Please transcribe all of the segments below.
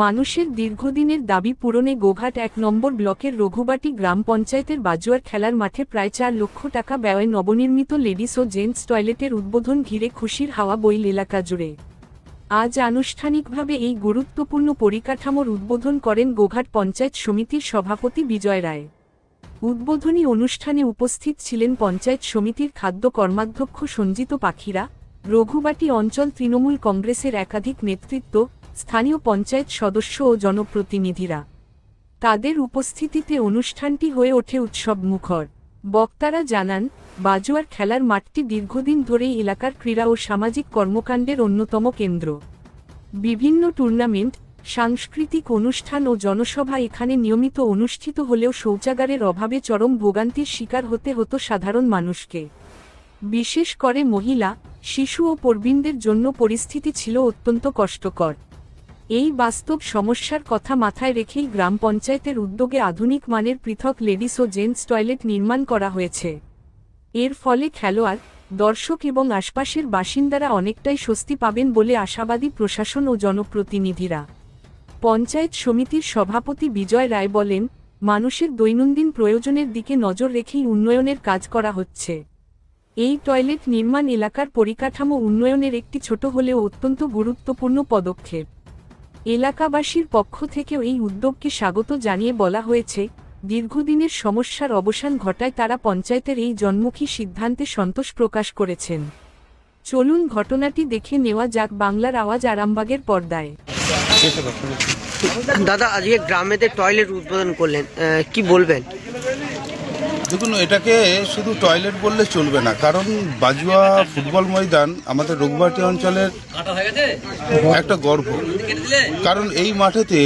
মানুষের দীর্ঘদিনের দাবি পূরণে গোঘাট এক নম্বর ব্লকের রঘুবাটি গ্রাম পঞ্চায়েতের বাজুয়ার খেলার মাঠে প্রায় চার লক্ষ টাকা ব্যয়ে নবনির্মিত লেডিস ও জেন্টস টয়লেটের উদ্বোধন ঘিরে খুশির হাওয়া বইল এলাকা জুড়ে। আজ আনুষ্ঠানিকভাবে এই গুরুত্বপূর্ণ পরিকাঠামোর উদ্বোধন করেন গোঘাট পঞ্চায়েত সমিতির সভাপতি বিজয় রায়। উদ্বোধনী অনুষ্ঠানে উপস্থিত ছিলেন পঞ্চায়েত সমিতির খাদ্য কর্মাধ্যক্ষ সঞ্জিত পাখিরা, রঘুবাটি অঞ্চল তৃণমূল কংগ্রেসের একাধিক নেতৃত্ব স্থানীয় পঞ্চায়েত সদস্য ও জনপ্রতিনিধিরা। তাদের উপস্থিতিতে অনুষ্ঠানটি হয়ে ওঠে উৎসব মুখর। বক্তারা জানান, বাজুয়ার খেলার মাঠটি দীর্ঘদিন ধরেই এলাকার ক্রীড়া ও সামাজিক কর্মকাণ্ডের অন্যতম কেন্দ্র। বিভিন্ন টুর্নামেন্ট, সাংস্কৃতিক অনুষ্ঠান ও জনসভা এখানে নিয়মিত অনুষ্ঠিত হলেও শৌচাগারের অভাবে চরম ভোগান্তির শিকার হতে হতো সাধারণ মানুষকে। বিশেষ করে মহিলা, শিশু ও প্রবীণদের জন্য পরিস্থিতি ছিল অত্যন্ত কষ্টকর। এই বাস্তব সমস্যার কথা মাথায় রেখেই গ্রাম পঞ্চায়েতের উদ্যোগে আধুনিক মানের পৃথক লেডিস ও জেন্টস টয়লেট নির্মাণ করা হয়েছে। এর ফলে খেলোয়াড়, দর্শক এবং আশপাশের বাসিন্দারা অনেকটাই স্বস্তি পাবেন বলে আশাবাদী প্রশাসন ও জনপ্রতিনিধিরা। পঞ্চায়েত সমিতির সভাপতি বিজয় রায় বলেন, মানুষের দৈনন্দিন প্রয়োজনের দিকে নজর রেখেই উন্নয়নের কাজ করা হচ্ছে। এই টয়লেট নির্মাণ এলাকার পরিকাঠামো উন্নয়নের একটি ছোট হলেও অত্যন্ত গুরুত্বপূর্ণ পদক্ষেপ। এলাকাবাসীর পক্ষ থেকেও এই উদ্যোগকে স্বাগত জানিয়ে বলা হয়েছে, দীর্ঘদিনের সমস্যার অবসান ঘটায় তারা পঞ্চায়েতের এই জন্মুখী সিদ্ধান্তে সন্তোষ প্রকাশ করেছেন। চলুন ঘটনাটি দেখে নেওয়া যাক বাংলার আওয়াজ আরামবাগের পর্দায়। দাদা, আজকে গ্রামেতে টয়লেট উদ্বোধন করলেন কি বলবেন? দেখুন, এটাকে শুধু টয়লেট বললে চলবে না, কারণ বাজুয়া ফুটবল ময়দান আমাদের রোগবাটি অঞ্চলের একটা গর্ব। কারণ এই মাঠেতে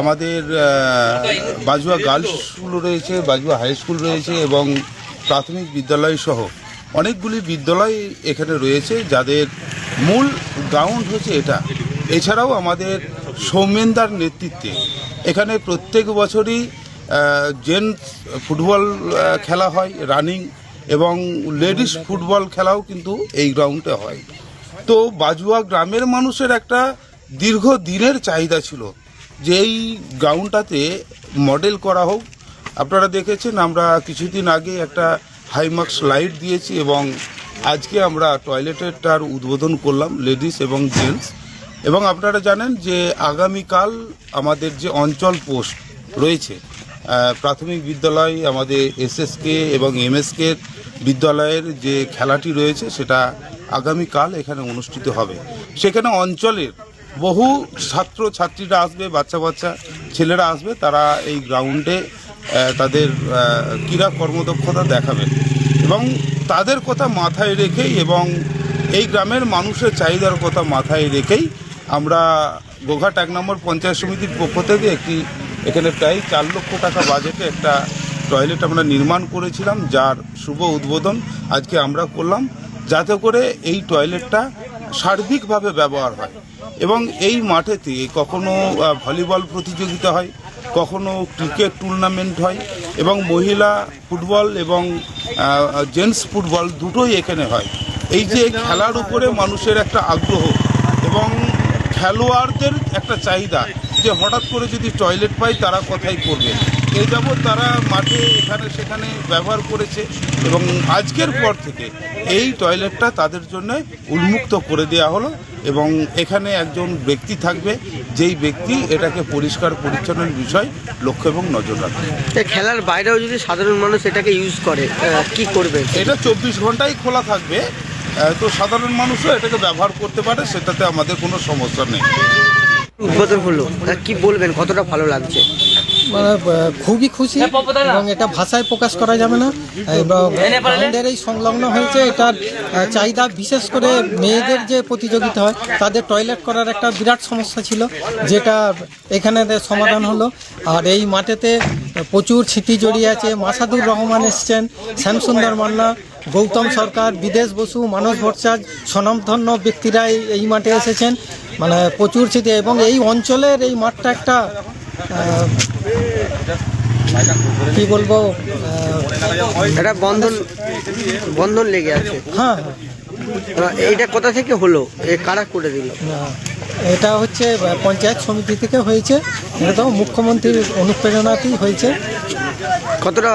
আমাদের বাজুয়া গার্লস স্কুল রয়েছে, বাজুয়া হাই স্কুল রয়েছে এবং প্রাথমিক বিদ্যালয় সহ অনেকগুলি বিদ্যালয় এখানে রয়েছে, যাদের মূল গ্রাউন্ড হচ্ছে এটা। এছাড়াও আমাদের সৌমেনদার নেতৃত্বে এখানে প্রত্যেক বছরই জেন্টস ফুটবল খেলা হয় রানিং এবং লেডিস ফুটবল খেলাও কিন্তু এই গ্রাউন্ডে হয়। তো বাজুয়া গ্রামের মানুষের একটা দীর্ঘ দিনের চাহিদা ছিল যে এই গ্রাউন্ডটাতে মডেল করা হোক। আপনারা দেখেছেন, আমরা কিছুদিন আগে একটা হাইমার্কস লাইট দিয়েছি এবং আজকে আমরা টয়লেটেরটার উদ্বোধন করলাম লেডিস এবং জেন্টস এবং আপনারা জানেন যে আগামীকাল আমাদের যে অঞ্চল পোস্ট রয়েছে প্রাথমিক বিদ্যালয় আমাদের এসএসকে এবং এমএসকে বিদ্যালয়ের যে খেলাটি রয়েছে সেটা আগামীকাল এখানে অনুষ্ঠিত হবে। সেখানে অঞ্চলের বহু ছাত্র ছাত্রীরা আসবে, বাচ্চা বাচ্চা ছেলেরা আসবে, তারা এই গ্রাউন্ডে তাদের ক্রীড়া কর্মদক্ষতা দেখাবে এবং তাদের কথা মাথায় রেখেই এবং এই গ্রামের মানুষের চাহিদার কথা মাথায় রেখেই আমরা গোঘাট এক নম্বর পঞ্চায়েত সমিতির পক্ষ থেকে একটি এখানে প্রায় চার লক্ষ টাকা বাজেটে একটা টয়লেট আমরা নির্মাণ করেছিলাম, যার শুভ উদ্বোধন আজকে আমরা করলাম। যাতে করে এই টয়লেটটা সার্বিকভাবে ব্যবহার হয় এবং এই মাঠেতে কখনো ভলিবল প্রতিযোগিতা হয়, কখনো ক্রিকেট টুর্নামেন্ট হয় এবং মহিলা ফুটবল এবং জেন্টস ফুটবল দুটোই এখানে হয়। এই যে খেলার উপরে মানুষের একটা আগ্রহ এবং খেলোয়াড়দের একটা চাহিদা যে হঠাৎ করে যদি টয়লেট পাই তারা কোথায় করবে এই যাবৎ তারা মাঠে এখানে সেখানে ব্যবহার করেছে এবং আজকের পর থেকে এই টয়লেটটা তাদের জন্য উন্মুক্ত করে দেওয়া হলো এবং এখানে একজন ব্যক্তি থাকবে যেই ব্যক্তি এটাকে পরিষ্কার পরিচ্ছন্নের বিষয় লক্ষ্য এবং নজর রাখবে। খেলার বাইরেও যদি সাধারণ মানুষ এটাকে ইউজ করে কি করবে? এটা চব্বিশ ঘন্টাই খোলা থাকবে তো সাধারণ মানুষও এটাকে ব্যবহার করতে পারে সেটাতে আমাদের কোনো সমস্যা নেই। উদ্বোধন হলো। কি বলবেন, কতটা ভালো লাগছে? মানে খুবই খুশি এবং এটা ভাষায় প্রকাশ করা যাবে না। এবং এই সংলগ্ন হয়েছে, এটার চাহিদা বিশেষ করে মেয়েদের যে প্রতিযোগিতা হয়, তাদের টয়লেট করার একটা বিরাট সমস্যা ছিল, যেটা এখানে সমাধান হলো। আর এই মাঠেতে প্রচুর স্মৃতি জড়িয়ে আছে, মাসাদুর রহমান এসছেন, শ্যামসুন্দর মান্না গৌতম সরকার বিদেশ বসু মানস ভট্টাচার্য স্বনামধন্য ব্যক্তিরা এই- মাঠে এসেছেন। মানে প্রচুর স্মৃতি এবং এই অঞ্চলের এই মাঠটা একটা কি বলব এটা বন্ধন বন্ধন লেগে আছে। হ্যাঁ। এইটা কোথা থেকে হলো? এ কারা করে দিল? এটা হচ্ছে পঞ্চায়েত সমিতি থেকে হয়েছে। এটা তো মুখ্যমন্ত্রীর অনুপ্রেরণাতেই হয়েছে। কতটা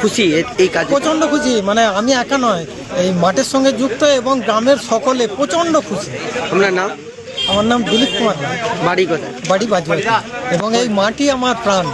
খুশি এই কাজ? প্রচণ্ড খুশি মানে আমি একা নয় এই মাঠের সঙ্গে যুক্ত এবং গ্রামের সকলে প্রচণ্ড খুশি। আপনার নাম? আমার নাম দিলীপ কুমার। বাড়ি কোথায়? বাড়ি বাজবাড়ি। এবং এই মাটি আমার প্রাণ।